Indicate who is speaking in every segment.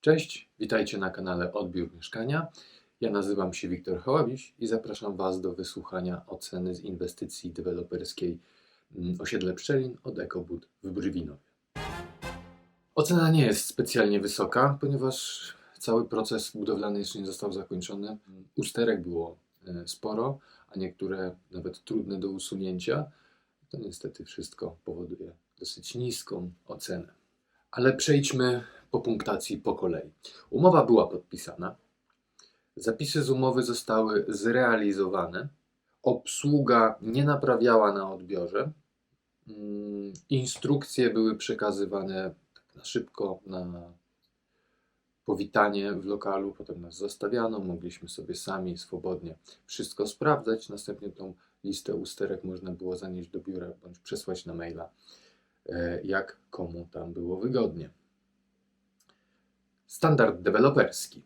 Speaker 1: Cześć, witajcie na kanale Odbiór Mieszkania. Ja nazywam się Wiktor Hołabiś i zapraszam Was do wysłuchania oceny z inwestycji deweloperskiej mm, osiedle Pszczelin od Ekobud w Brywinowie. Ocena nie jest specjalnie wysoka, ponieważ cały proces budowlany jeszcze nie został zakończony. Usterek było e, sporo, a niektóre nawet trudne do usunięcia. To niestety wszystko powoduje dosyć niską ocenę. Ale przejdźmy po punktacji po kolei. Umowa była podpisana, zapisy z umowy zostały zrealizowane, obsługa nie naprawiała na odbiorze, mm, instrukcje były przekazywane tak na szybko na powitanie w lokalu, potem nas zostawiano, mogliśmy sobie sami swobodnie wszystko sprawdzać, następnie tą listę usterek można było zanieść do biura bądź przesłać na maila, e, jak komu tam było wygodnie standard deweloperski.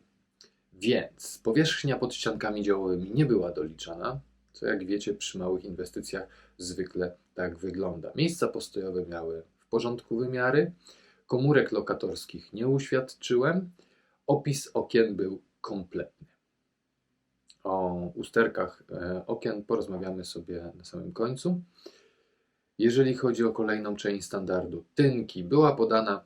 Speaker 1: Więc powierzchnia pod ściankami działowymi nie była doliczana, co jak wiecie przy małych inwestycjach zwykle tak wygląda. Miejsca postojowe miały w porządku wymiary, komórek lokatorskich nie uświadczyłem, opis okien był kompletny. O usterkach e, okien porozmawiamy sobie na samym końcu. Jeżeli chodzi o kolejną część standardu, tynki była podana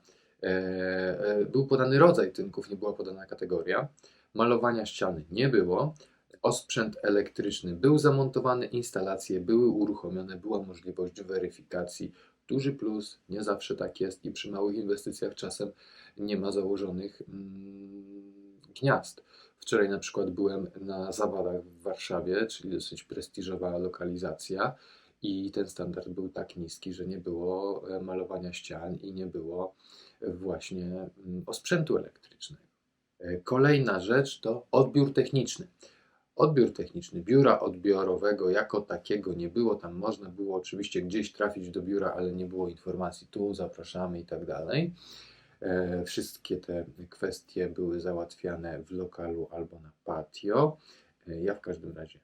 Speaker 1: był podany rodzaj tynków, nie była podana kategoria. Malowania ściany nie było. Osprzęt elektryczny był zamontowany, instalacje były uruchomione, była możliwość weryfikacji. Duży plus, nie zawsze tak jest i przy małych inwestycjach czasem nie ma założonych mm, gniazd. Wczoraj na przykład byłem na zawadach w Warszawie, czyli dosyć prestiżowa lokalizacja i ten standard był tak niski, że nie było e, malowania ścian i nie było właśnie mm, osprzętu elektrycznego. E, kolejna rzecz to odbiór techniczny. Odbiór techniczny biura odbiorowego jako takiego nie było. Tam można było oczywiście gdzieś trafić do biura, ale nie było informacji tu, zapraszamy i tak dalej. E, wszystkie te kwestie były załatwiane w lokalu albo na patio. Ja w każdym razie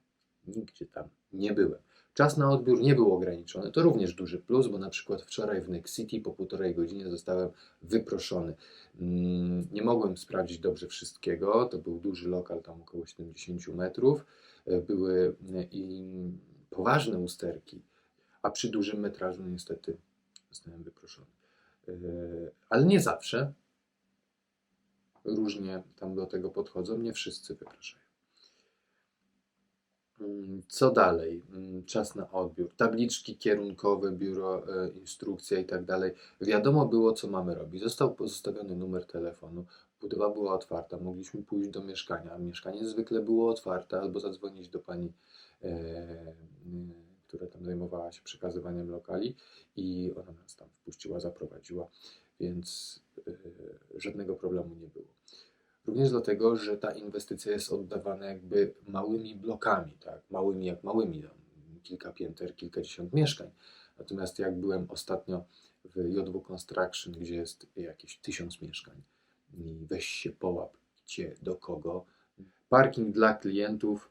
Speaker 1: nigdzie tam nie byłem. Czas na odbiór nie był ograniczony. To również duży plus, bo na przykład wczoraj w Next City po półtorej godzinie zostałem wyproszony. Mm, nie mogłem sprawdzić dobrze wszystkiego. To był duży lokal, tam około 70 metrów. E, były e, i poważne usterki, a przy dużym metrażu niestety zostałem wyproszony. E, ale nie zawsze. Różnie tam do tego podchodzą. Nie wszyscy wypraszają. Co dalej? Mm, czas na odbiór. Tabliczki kierunkowe, biuro, e, instrukcja i tak dalej. Wiadomo było, co mamy robić. Został pozostawiony numer telefonu. Budowa była otwarta. Mogliśmy pójść do mieszkania. Mieszkanie zwykle było otwarte albo zadzwonić do pani, e, e, która tam zajmowała się przekazywaniem lokali i ona nas tam wpuściła, zaprowadziła, więc e, żadnego problemu nie było. Również dlatego, że ta inwestycja jest oddawana jakby małymi blokami, tak? małymi jak małymi, tam kilka pięter, kilkadziesiąt mieszkań. Natomiast jak byłem ostatnio w J2 Construction, gdzie jest jakieś tysiąc mieszkań i weź się połap, gdzie, do kogo. Parking dla klientów,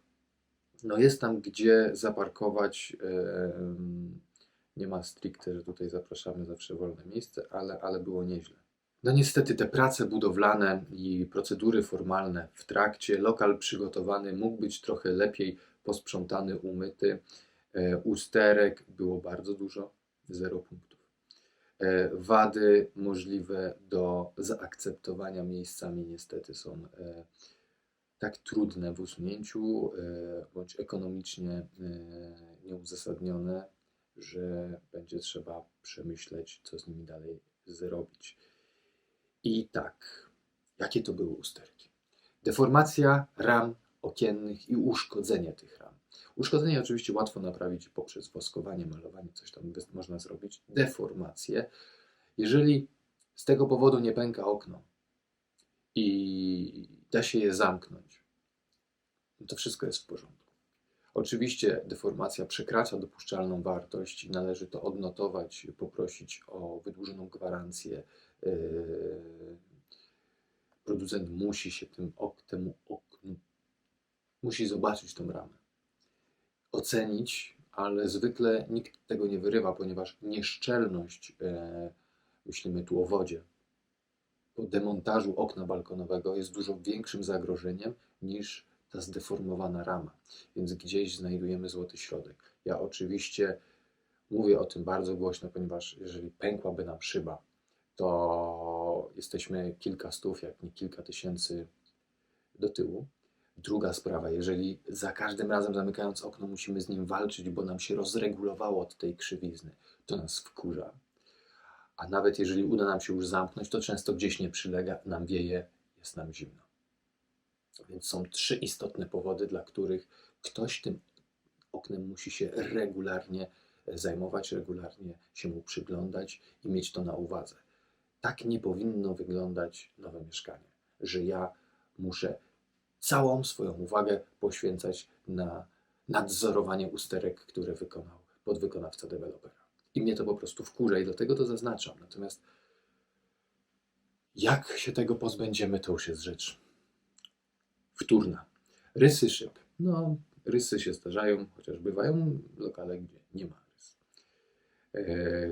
Speaker 1: no jest tam gdzie zaparkować. Nie ma stricte, że tutaj zapraszamy zawsze wolne miejsce, ale, ale było nieźle. No niestety te prace budowlane i procedury formalne w trakcie, lokal przygotowany mógł być trochę lepiej posprzątany, umyty. E, usterek było bardzo dużo, zero punktów. E, wady możliwe do zaakceptowania miejscami niestety są e, tak trudne w usunięciu bądź ekonomicznie nieuzasadnione, że będzie trzeba przemyśleć, co z nimi dalej zrobić. I tak, jakie to były usterki? Deformacja ram okiennych i uszkodzenie tych ram. Uszkodzenie oczywiście łatwo naprawić poprzez woskowanie, malowanie, coś tam można zrobić. Deformacje. Jeżeli z tego powodu nie pęka okno i da się je zamknąć, to wszystko jest w porządku. Oczywiście deformacja przekracza dopuszczalną wartość i należy to odnotować, poprosić o wydłużoną gwarancję, producent musi się tym ok, temu oknu, musi zobaczyć tą ramę, ocenić, ale zwykle nikt tego nie wyrywa, ponieważ nieszczelność, e, myślimy tu o wodzie, po demontażu okna balkonowego jest dużo większym zagrożeniem niż ta zdeformowana rama. Więc gdzieś znajdujemy złoty środek. Ja oczywiście mówię o tym bardzo głośno, ponieważ jeżeli pękłaby nam szyba, to jesteśmy kilka stów, jak nie kilka tysięcy do tyłu. Druga sprawa, jeżeli za każdym razem zamykając okno musimy z nim walczyć, bo nam się rozregulowało od tej krzywizny, to nas wkurza. A nawet jeżeli uda nam się już zamknąć, to często gdzieś nie przylega, nam wieje, jest nam zimno. Więc są trzy istotne powody, dla których ktoś tym oknem musi się regularnie zajmować, regularnie się mu przyglądać i mieć to na uwadze. Tak nie powinno wyglądać nowe mieszkanie, że ja muszę całą swoją uwagę poświęcać na nadzorowanie usterek, które wykonał podwykonawca dewelopera. I mnie to po prostu wkurza i dlatego to zaznaczam. Natomiast jak się tego pozbędziemy, to już jest rzecz wtórna. Rysy szyb. No, rysy się zdarzają, chociaż bywają lokale, gdzie nie ma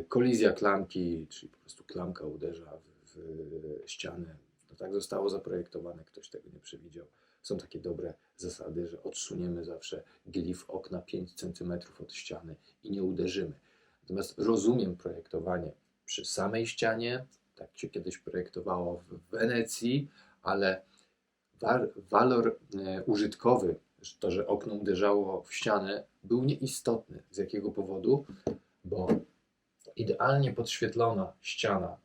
Speaker 1: kolizja klamki, czyli po prostu klamka uderza w, w ścianę. No tak zostało zaprojektowane, ktoś tego nie przewidział. Są takie dobre zasady, że odsuniemy zawsze glif okna 5 cm od ściany i nie uderzymy. Natomiast rozumiem projektowanie przy samej ścianie, tak się kiedyś projektowało w Wenecji, ale wa- walor e, użytkowy, to, że okno uderzało w ścianę, był nieistotny. Z jakiego powodu? Bo idealnie podświetlona ściana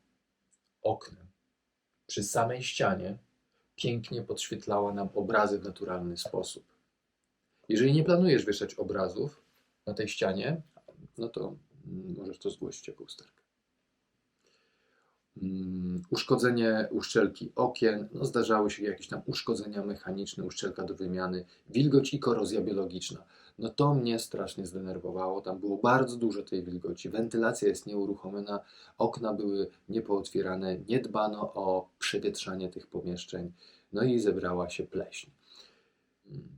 Speaker 1: oknem przy samej ścianie pięknie podświetlała nam obrazy w naturalny sposób. Jeżeli nie planujesz wieszać obrazów na tej ścianie, no to mm, możesz to zgłosić jako usterkę. Mm, Uszkodzenie uszczelki okien, no zdarzały się jakieś tam uszkodzenia mechaniczne, uszczelka do wymiany, wilgoć i korozja biologiczna. No to mnie strasznie zdenerwowało, tam było bardzo dużo tej wilgoci, wentylacja jest nieuruchomiona, okna były niepootwierane, nie dbano o przewietrzanie tych pomieszczeń, no i zebrała się pleśń.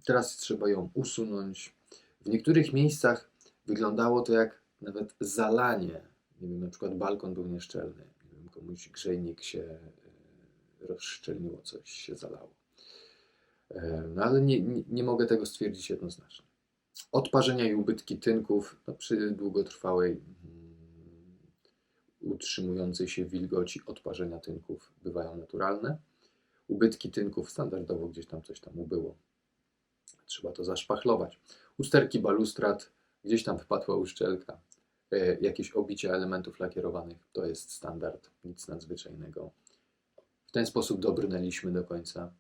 Speaker 1: Teraz trzeba ją usunąć. W niektórych miejscach wyglądało to jak nawet zalanie. Nie wiem, na przykład balkon był nieszczelny. Nie wiem, komuś grzejnik się e, rozszczelniło, coś się zalało. E, No ale nie, nie, nie mogę tego stwierdzić jednoznacznie. Odparzenia i ubytki tynków no, przy długotrwałej mm, utrzymującej się wilgoci odparzenia tynków bywają naturalne. Ubytki tynków standardowo gdzieś tam coś tam ubyło. Trzeba to zaszpachlować. Usterki balustrad, gdzieś tam wpadła uszczelka. E, jakieś obicia elementów lakierowanych to jest standard, nic nadzwyczajnego. W ten sposób dobrnęliśmy do końca.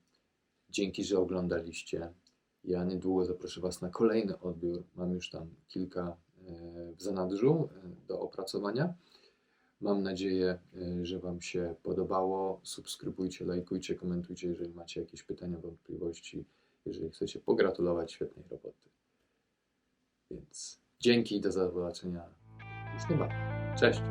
Speaker 1: Dzięki, że oglądaliście. Ja niedługo zaproszę Was na kolejny odbiór. Mam już tam kilka e, w zanadrzu e, do opracowania. Mam nadzieję, y, że Wam się podobało. Subskrybujcie, lajkujcie, komentujcie, jeżeli macie jakieś pytania, wątpliwości, jeżeli chcecie pogratulować świetnej roboty. Więc dzięki i do zobaczenia już niebawem. Cześć!